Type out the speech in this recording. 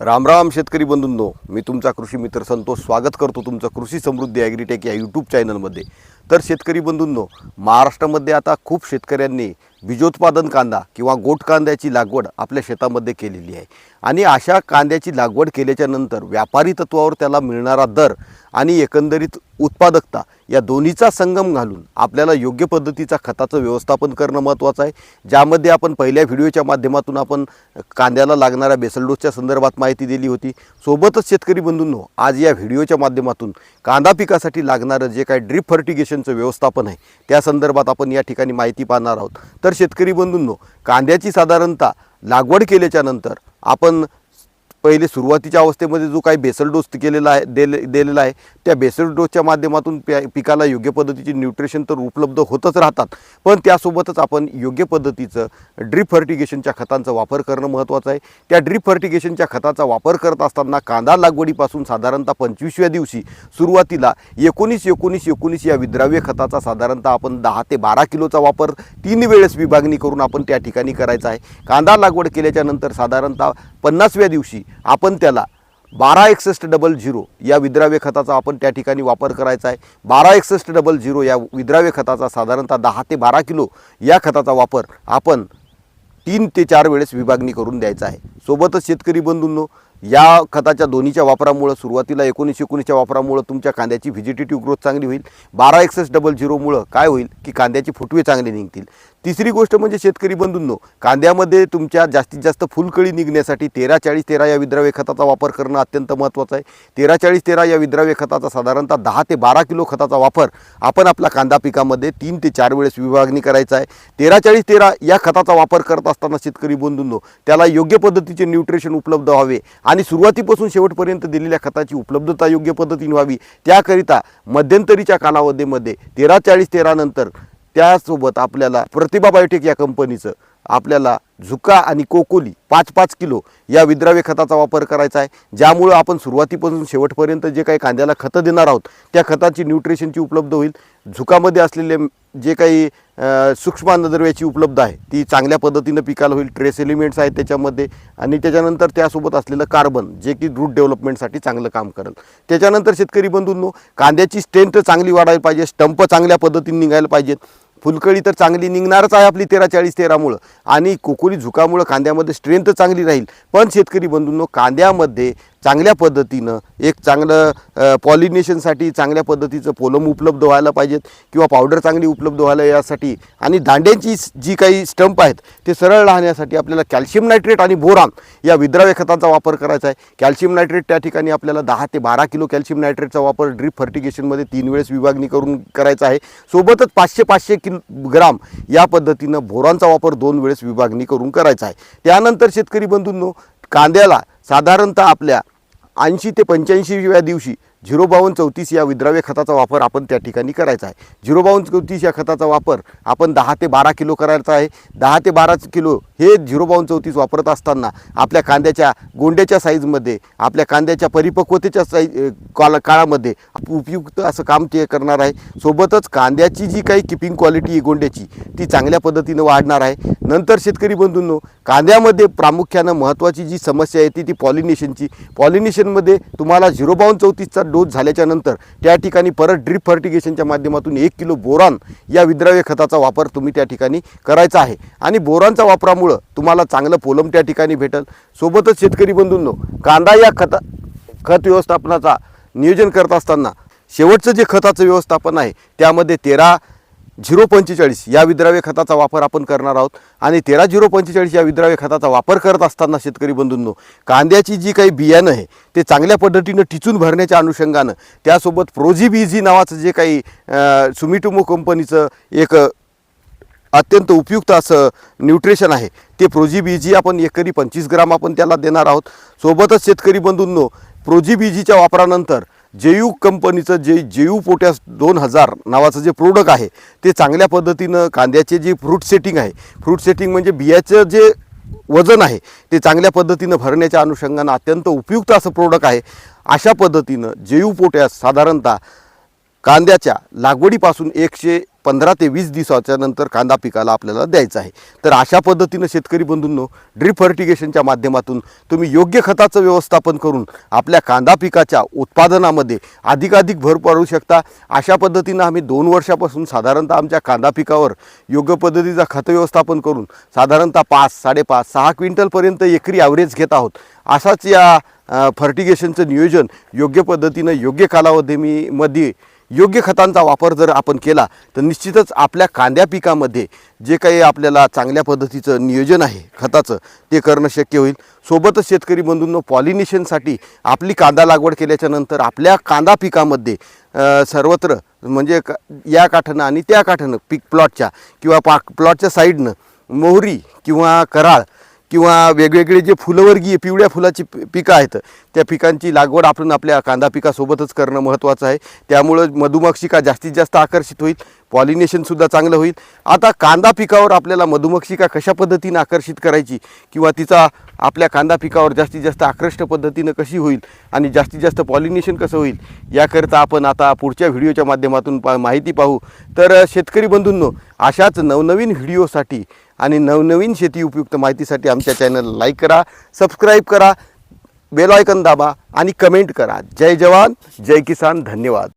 रामराम शेतकरी बंधूंनो मी तुमचा कृषी मित्र संतोष. स्वागत करतो तुमचं कृषी समृद्धी ॲग्रीटेक या यूट्यूब चॅनलमध्ये तर शेतकरी बंधूंनो महाराष्ट्रामध्ये आता खूप शेतकऱ्यांनी बीजोत्पादन कांदा किंवा गोट कांद्याची लागवड आपल्या शेतामध्ये केलेली आहे. आणि अशा कांद्याची लागवड केल्याच्यानंतर व्यापारी तत्वावर त्याला मिळणारा दर आणि एकंदरीत उत्पादकता या दोन्हीचा संगम घालून आपल्याला योग्य पद्धतीचा खताचं व्यवस्थापन करणं महत्त्वाचं आहे. ज्यामध्ये आपण पहिल्या व्हिडिओच्या माध्यमातून आपण कांद्याला लागणाऱ्या बेसलडोसच्या संदर्भात माहिती दिली होती. सोबतच शेतकरी बंधूंनो आज या व्हिडिओच्या माध्यमातून कांदा पिकासाठी लागणारं जे काही ड्रीप फर्टिगेशनचं व्यवस्थापन आहे त्या संदर्भात आपण या ठिकाणी माहिती पाहणार आहोत. तर शेतकरी बंधूंनो कांद्याची साधारणतः लागवड केल्याच्यानंतर आपण पहिले सुरुवातीच्या अवस्थेमध्ये जो काही बेसल डोस केलेला आहे दिले दिलेला आहे त्या बेसल डोसच्या माध्यमातून प्या पिकाला योग्य पद्धतीची न्यूट्रिशन तर उपलब्ध होतच राहतात. पण त्यासोबतच आपण योग्य पद्धतीचं ड्रीप फर्टिगेशनच्या खतांचा वापर करणं महत्त्वाचं आहे. त्या ड्रीप फर्टिगेशनच्या खताचा वापर करत असताना कांदा लागवडीपासून साधारणतः पंचवीसव्या दिवशी सुरुवातीला एकोणीस एकोणीस एकोणीस या विद्राव्य खताचा साधारणतः आपण दहा ते बारा किलोचा वापर तीन वेळेस विभागणी करून आपण त्या ठिकाणी करायचा आहे. कांदा लागवड केल्याच्यानंतर साधारणतः पन्नासव्या दिवशी आपण त्याला बारा एकसष्ट डबल झिरो या विद्राव्य खताचा आपण त्या ठिकाणी वापर करायचा आहे. बारा एकसष्ट डबल झिरो या विद्राव्य खताचा साधारणतः दहा ते बारा किलो या खताचा वापर आपण तीन ते चार वेळेस विभागणी करून द्यायचा आहे. सोबतच शेतकरी बंधूंनो या खताच्या दोन्हीच्या वापरामुळं सुरुवातीला एकोणीस एकोणीसच्या वापरामुळं तुमच्या कांद्याची व्हिजिटेटिव्ह ग्रोथ चांगली होईल. बारा एकसष्ट डबल झिरोमुळं काय होईल की कांद्याचे फुटवे चांगले निघतील. तिसरी गोष्ट म्हणजे शेतकरी बंधूंनो कांद्यामध्ये तुमच्या जास्तीत जास्त फुलकळी निघण्यासाठी तेरा चाळीस तेरा या विद्राव्य खताचा वापर करणं अत्यंत महत्त्वाचं आहे. तेरा चाळीस तेरा या विद्राव्य खताचा साधारणतः दहा ते बारा किलो खताचा वापर आपण आपल्या कांदा पिकामध्ये तीन ते चार वेळेस विभागणी करायचा आहे. तेरा चाळीस तेरा या खताचा वापर करत असताना शेतकरी बंधूंनो त्याला योग्य पद्धतीचे न्यूट्रिशन उपलब्ध व्हावे आणि सुरुवातीपासून शेवटपर्यंत दिलेल्या खताची उपलब्धता योग्य पद्धतीने व्हावी. त्याकरिता मध्यंतरीच्या कालावधीमध्ये तेरा चाळीस तेरानंतर त्यासोबत आपल्याला प्रतिभा बायोटेक या कंपनीचं आपल्याला झुका आणि कोकोली पाच पाच किलो या विद्राव्य खताचा वापर करायचा आहे. ज्यामुळं आपण सुरुवातीपासून शेवटपर्यंत जे काही कांद्याला खतं देणार आहोत त्या खताची न्यूट्रिशनची उपलब्ध होईल. झुकामध्ये असलेले जे काही सूक्ष्म अन्नद्रव्याची उपलब्ध आहे ती चांगल्या पद्धतीनं पिकाला होईल. ट्रेस एलिमेंट्स आहेत त्याच्यामध्ये आणि त्याच्यानंतर त्यासोबत असलेलं कार्बन जे की रूट डेव्हलपमेंटसाठी चांगलं काम करेल. त्याच्यानंतर शेतकरी बंधूंनो कांद्याची स्ट्रेंथ चांगली वाढायला पाहिजे स्टंप चांगल्या पद्धतीने निघायला पाहिजेत. फुलकळी तर चांगली निघणारच आहे आपली तेरा चाळीस तेरामुळं. आणि कोकोली झुकामुळं कांद्यामध्ये स्ट्रेंथ चांगली राहील. पण शेतकरी बंधूंनो कांद्यामध्ये चांगल्या पद्धतीनं एक चांगलं पॉलिनेशनसाठी चांगल्या पद्धतीचं पोलम उपलब्ध व्हायला पाहिजेत किंवा पावडर चांगली उपलब्ध व्हायला यासाठी आणि दांड्यांची जी काही स्टंप आहेत ते सरळ राहण्यासाठी आपल्याला कॅल्शियम नायट्रेट आणि बोरान या विद्राव्य खतांचा वापर करायचा आहे. कॅल्शियम नायट्रेट त्या ठिकाणी आपल्याला दहा ते बारा किलो कॅल्शियम नायट्रेटचा वापर ड्रीप फर्टिगेशनमध्ये तीन वेळेस विभागणी करून करायचा आहे. सोबतच पाचशे पाचशे किल ग्राम या पद्धतीनं बोरांचा वापर दोन वेळेस विभागणी करून करायचा आहे. त्यानंतर शेतकरी बंधूंनो कांद्याला साधारणतः आपल्या ऐंशी ते पंच्याऐंशीव्या दिवशी झिरो बावन्न चौतीस या विद्राव्य खताचा वापर आपण त्या ठिकाणी करायचा आहे. झिरो बावन्न चौतीस या खताचा वापर आपण दहा ते बारा किलो करायचा आहे. दहा ते बारा किलो हे झिरो बावन्न चौतीस वापरत असताना आपल्या कांद्याच्या गोंड्याच्या साईजमध्ये आपल्या कांद्याच्या परिपक्वतेच्या साईज काला काळामध्ये उपयुक्त असं काम ते करणार आहे. सोबतच कांद्याची जी काही किपिंग क्वालिटी आहे गोंड्याची ती चांगल्या पद्धतीनं वाढणार आहे. नंतर शेतकरी बंधूंनो कांद्यामध्ये प्रामुख्यानं महत्त्वाची जी समस्या येते ती पॉलिनेशनची पॉलिनेशनमध्ये तुम्हाला झिरो बावन्न चौतीसचा डोस झाल्याच्यानंतर त्या ठिकाणी परत ड्रीप फर्टिगेशनच्या माध्यमातून एक किलो बोरान या विद्राव्य खताचा वापर तुम्ही त्या ठिकाणी करायचा आहे. आणि बोरॉनच्या वापरामुळं तुम्हाला चांगलं पोलम त्या ठिकाणी भेटेल. सोबतच शेतकरी बंधूंनो कांदा या खता खत व्यवस्थापनाचा नियोजन करत असताना शेवटचं जे खताचं व्यवस्थापन आहे त्यामध्ये तेरा झिरो पंचेचाळीस या विद्राव्य खताचा वापर आपण करणार आहोत. आणि तेरा झिरो पंचेचाळीस या विद्राव्य खताचा वापर करत असताना शेतकरी बंधूंनो कांद्याची जी काही बियाणं आहे ते चांगल्या पद्धतीनं टिचून भरण्याच्या अनुषंगानं त्यासोबत प्रोझिबीझी नावाचं जे काही सुमिटुमो सुमिटोमो कंपनीचं एक अत्यंत उपयुक्त असं न्यूट्रिशन आहे ते प्रोजीबीजी आपण एकरी पंचवीस ग्राम आपण त्याला देणार आहोत. सोबतच शेतकरी बंधूंनो प्रोजीबीजीच्या वापरानंतर जेयू कंपनीचं जे जेयू पोटॅस दोन हजार नावाचं जे प्रोडक्ट आहे ते चांगल्या पद्धतीनं कांद्याचे जे फ्रूट सेटिंग आहे फ्रूट सेटिंग म्हणजे बियाचं जे वजन आहे ते चांगल्या पद्धतीनं भरण्याच्या अनुषंगानं अत्यंत उपयुक्त असं प्रोडक्ट आहे. अशा पद्धतीनं जेयू पोटॅस साधारणतः कांद्याच्या लागवडीपासून एकशे पंधरा ते वीस दिवसाच्या नंतर कांदा पिकाला आपल्याला द्यायचा आहे. तर अशा पद्धतीनं शेतकरी बंधूंनो ड्रीप फर्टिगेशनच्या माध्यमातून तुम्ही योग्य खताचं व्यवस्थापन करून आपल्या कांदा पिकाच्या उत्पादनामध्ये अधिकाधिक भर पाडू शकता. अशा पद्धतीनं आम्ही दोन वर्षापासून साधारणतः आमच्या कांदा पिकावर योग्य पद्धतीचा खत व्यवस्थापन करून साधारणतः पाच साडेपाच सहा क्विंटलपर्यंत एकरी ॲव्हरेज घेत आहोत. असाच या फर्टिगेशनचं नियोजन योग्य पद्धतीनं योग्य कालावधी मध्ये योग्य खतांचा वापर जर आपण केला तर निश्चितच आपल्या कांद्या पिकामध्ये जे काही आपल्याला चांगल्या पद्धतीचं नियोजन आहे खताचं ते करणं शक्य होईल. सोबतच शेतकरी बंधूंनो पॉलिनेशनसाठी आपली कांदा लागवड केल्याच्यानंतर आपल्या कांदा पिकामध्ये सर्वत्र म्हणजे क या काठानं आणि त्या काठानं पीक प्लॉटच्या किंवा पाक प्लॉटच्या साईडनं मोहरी किंवा कराळ किंवा वेगवेगळे जे फुलवर्गीय पिवळ्या फुलाची पिकं आहेत त्या पिकांची लागवड आपण आपल्या कांदा पिकासोबतच करणं महत्त्वाचं आहे. त्यामुळं मधुमक्षिका जास्तीत जास्त आकर्षित होईल पॉलिनेशनसुद्धा चांगलं होईल. आता कांदा पिकावर आपल्याला मधुमक्षिका कशा पद्धतीनं आकर्षित करायची किंवा तिचा आपल्या कांदा पिकावर जास्तीत जास्त आकृष्ट पद्धतीनं कशी होईल आणि जास्तीत जास्त पॉलिनेशन कसं होईल याकरिता आपण आता पुढच्या व्हिडिओच्या माध्यमातून पा माहिती पाहू. तर शेतकरी बंधूंनो अशाच नवनवीन व्हिडिओसाठी आणि नवनवीन शेती उपयुक्त माहितीसाठी आमच्या चॅनल लाईक करा सबस्क्राईब करा बेल आयकन दाबा आणि कमेंट करा. जय जवान जय किसान धन्यवाद.